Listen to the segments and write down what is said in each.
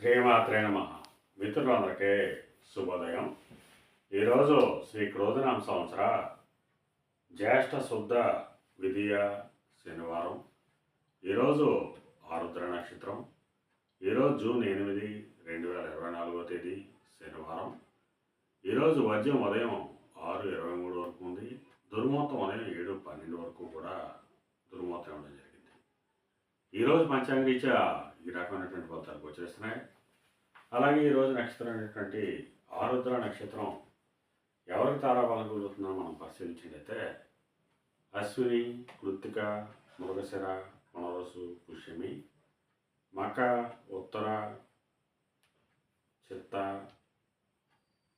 శ్రీమాత్రే నమ. మిత్రులందరికీ శుభోదయం. ఈరోజు శ్రీ క్రోధనామ సంవత్సర జ్యేష్ఠ శుద్ధ విధియ శనివారం. ఈరోజు ఆరుద్ర నక్షత్రం. ఈరోజు జూన్ ఎనిమిది రెండు వేల ఇరవై నాలుగో తేదీ శనివారం. ఈరోజు వద్యం ఉదయం ఆరు ఇరవై మూడు వరకు ఉంది. దుర్మూర్తం ఉదయం ఏడు పన్నెండు వరకు కూడా దుర్మూర్తం ఉండడం జరిగింది. ఈరోజు పంచాంగరీత్యా ఈ రకమైనటువంటి ఫలితాలు వచ్చేస్తున్నాయి. అలాగే ఈరోజు నక్షత్రం అనేటువంటి ఆరుద్ర నక్షత్రం ఎవరికి తారాబలం కలుగుతుందో మనం పరిశీలించినట్లయితే అశ్విని కృత్తిక మృగశిర మనరసు పుష్యమి మక ఉత్తర చిత్త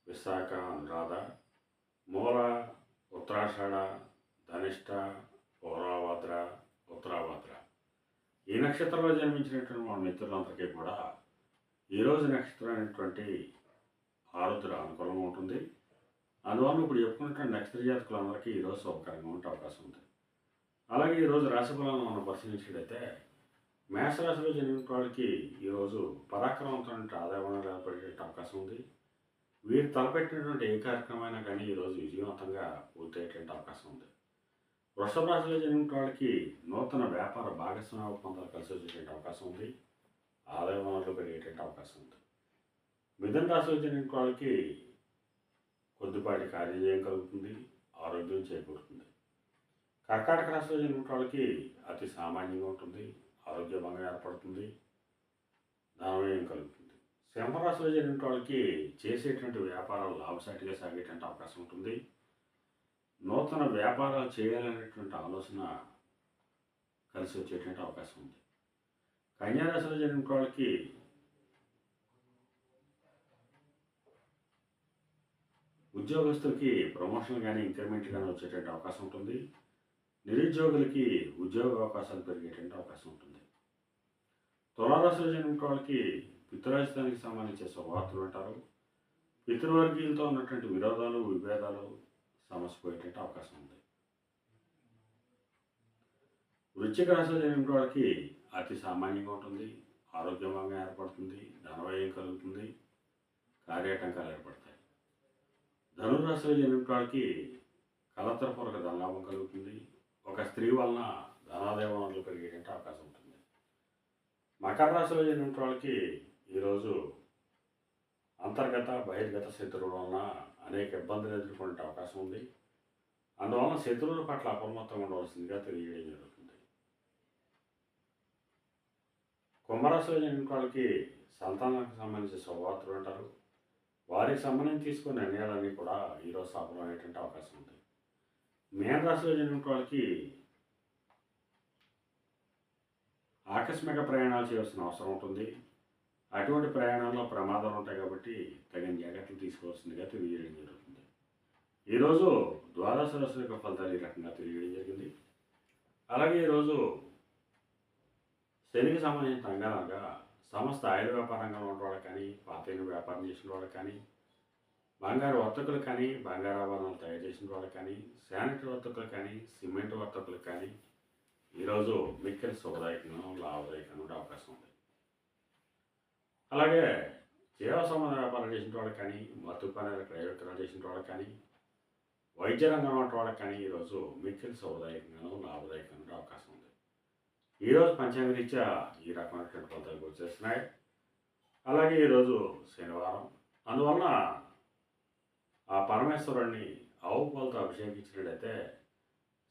విశాఖ అనురాధ మూల ఉత్తరాషాఢ ధనిష్ట పౌరాభద్ర ఉత్తరాభద్ర. ఈ నక్షత్రంలో జన్మించినటువంటి మన మిత్రులందరికీ కూడా ఈరోజు నక్షత్రం అనేటువంటి ఆరుద్ర అనుకూలంగా ఉంటుంది. అందువల్ల ఇప్పుడు చెప్పుకున్నటువంటి నక్షత్ర జాతకులందరికీ ఈరోజు సౌకర్యంగా ఉండే అవకాశం ఉంది. అలాగే ఈరోజు రాశి ఫలాలను మనం పరిశీలించినట్లయితే మేషరాశిలో జరిగిన వాళ్ళకి ఈరోజు పరాక్రమవంతమైన ఆదాయం ఏర్పడే అవకాశం ఉంది. వీరు తలపెట్టినటువంటి ఏ కార్యక్రమమైనా కానీ ఈరోజు విజయవంతంగా వృషభ రాశిలో జరిగిన వాళ్ళకి నూతన వ్యాపార భాగస్వామ్య ఒప్పందాలు కలిసి వచ్చేటువంటి అవకాశం ఉంది. ఆదాయ వనరులు పెరిగేటువంటి అవకాశం ఉంది. మిథున రాశిలో జరిగిన వాళ్ళకి కొద్దిపాటి కార్యజయం కలుగుతుంది ఆరోగ్యం చేకూరుతుంది. కర్కాటక రాశిలో జరిగిన వాళ్ళకి అతి సామాన్యంగా ఉంటుంది ఆరోగ్య భంగం ఏర్పడుతుంది ధనవ్యయం కలుగుతుంది. సింహరాశిలో జరిగిన వాళ్ళకి చేసేటువంటి వ్యాపారాలు లాభసాటిగా సాగేటువంటి అవకాశం ఉంటుంది. నూతన వ్యాపారాలు చేయాలనేటువంటి ఆలోచన కలిసి వచ్చేటువంటి అవకాశం ఉంది. కన్యారాశిలో జరిగిన వాళ్ళకి ఉద్యోగస్తులకి ప్రమోషన్ కానీ ఇంక్రిమెంట్ కానీ వచ్చేటువంటి అవకాశం ఉంటుంది. నిరుద్యోగులకి ఉద్యోగ అవకాశాలు పెరిగేటువంటి అవకాశం ఉంటుంది. తులారాశిలో జరిగిన వాళ్ళకి పితృరాజధానికి సంబంధించే శుభవార్తలు అంటారు. పితృవర్గీయులతో ఉన్నటువంటి విరోధాలు విభేదాలు సమస్య పోయేటట్టు అవకాశం ఉంది. వృశ్చిక రాశిలో జరిగిన వాళ్ళకి అతి సామాన్యంగా ఉంటుంది ఆరోగ్యవంగా ఏర్పడుతుంది ధనవ్యయం కలుగుతుంది కార్యాటంకాలు ఏర్పడతాయి. ధనురాశిలో జరిగిన వాళ్ళకి కలత్రపూర్వక ధనలాభం కలుగుతుంది ఒక స్త్రీ వలన ధనాదాయ వనరులు పెరిగేటట్టు అవకాశం ఉంటుంది. మకర రాశిలో జరిగిన వాళ్ళకి ఈరోజు అంతర్గత బహిర్గత శత్రువుల వలన అనేక ఇబ్బందులు ఎదుర్కొనే అవకాశం ఉంది. అందువలన శత్రువుల పట్ల అప్రమత్తంగా ఉండవలసిందిగా తెలియజేయడం జరుగుతుంది. కుంభరాశిలో జన్మిన వాళ్ళకి సంతానానికి సంబంధించిన శుభవార్తలు అంటారు. వారికి సంబంధించి తీసుకున్న నిర్ణయాలన్నీ కూడా ఈరోజు సఫలమయ్యేటువంటి అవకాశం ఉంది. మేన రాశిలో వాళ్ళకి ఆకస్మిక ప్రయాణాలు చేయాల్సిన అవసరం ఉంటుంది. అటువంటి ప్రయాణంలో ప్రమాదాలు ఉంటాయి కాబట్టి తగిన జాగ్రత్తలు తీసుకోవాల్సిందిగా తెలియజేయడం జరుగుతుంది. ఈరోజు ద్వాదశ రాశుల యొక్క ఫలితాలు ఈ రకంగా తెలియజేయడం జరిగింది. అలాగే ఈరోజు శనికి సంబంధించిన రంగాలుగా సమస్త ఆయుధ వ్యాపారంగా ఉన్నవాడు కానీ పాతైన వ్యాపారం చేసిన వాళ్ళకి కానీ బంగారు వర్తకులు కానీ బంగారు ఆభరణాలు తయారు చేసిన వాళ్ళు కానీ శానిటరీ వర్తకులు కానీ సిమెంట్ వర్తకులు కానీ ఈరోజు మిక్కిలి శుభదాయకంగా లాభదాయకంగా ఉండే అవకాశం ఉంది. అలాగే జీవ సంబంధ వ్యాపారం చేసిన వాళ్ళకి కానీ మత్తు పనులు ప్రయోజనాలు చేసిన వాళ్ళకి కానీ వైద్య రంగం వంటి వాళ్ళకి కానీ ఈరోజు మిక్కిలి సౌదాయకంగానూ లాభదాయకంగా అవకాశం ఉంది. ఈరోజు పంచాంగ రీత్యా ఈ రకమైనటువంటి ఫలితాలు వచ్చేస్తున్నాయి. అలాగే ఈరోజు శనివారం. అందువలన ఆ పరమేశ్వరుణ్ణి ఆవు పాలతో అభిషేకించినట్లయితే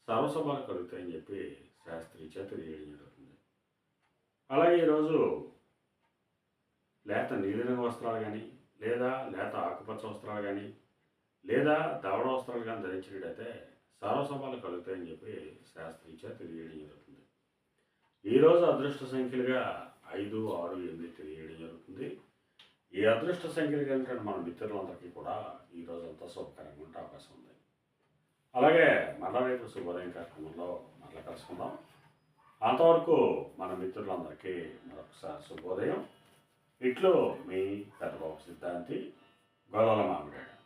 సర్వసభలు కలుగుతాయని చెప్పి శాస్త్రీచ తెలియడం జరుగుతుంది. అలాగే ఈరోజు లేత నీలిరంగు వస్త్రాలు కానీ లేదా లేత ఆకుపచ్చ వస్త్రాలు కానీ లేదా దవడ వస్త్రాలు కానీ ధరించినట్టయితే సర్వసభలు కలుగుతాయని చెప్పి శాస్త్రీచ తెలియడం జరుగుతుంది. ఈరోజు అదృష్ట సంఖ్యలుగా ఐదు ఆరు ఎనిమిది తెలియడం జరుగుతుంది. ఈ అదృష్ట సంఖ్యలు కలిగిన మన మిత్రులందరికీ కూడా ఈ అంతా శుభకరంగా ఉండే అవకాశం ఉంది. అలాగే మళ్ళా రేపు శుభోదయం కార్యక్రమంలో మళ్ళీ కలుసుకుందాం. అంతవరకు మన మిత్రులందరికీ మరొకసారి శుభోదయం. ఇట్లో మీ తర్వాత సిద్ధాంతి గొల్లల మామిడాడు.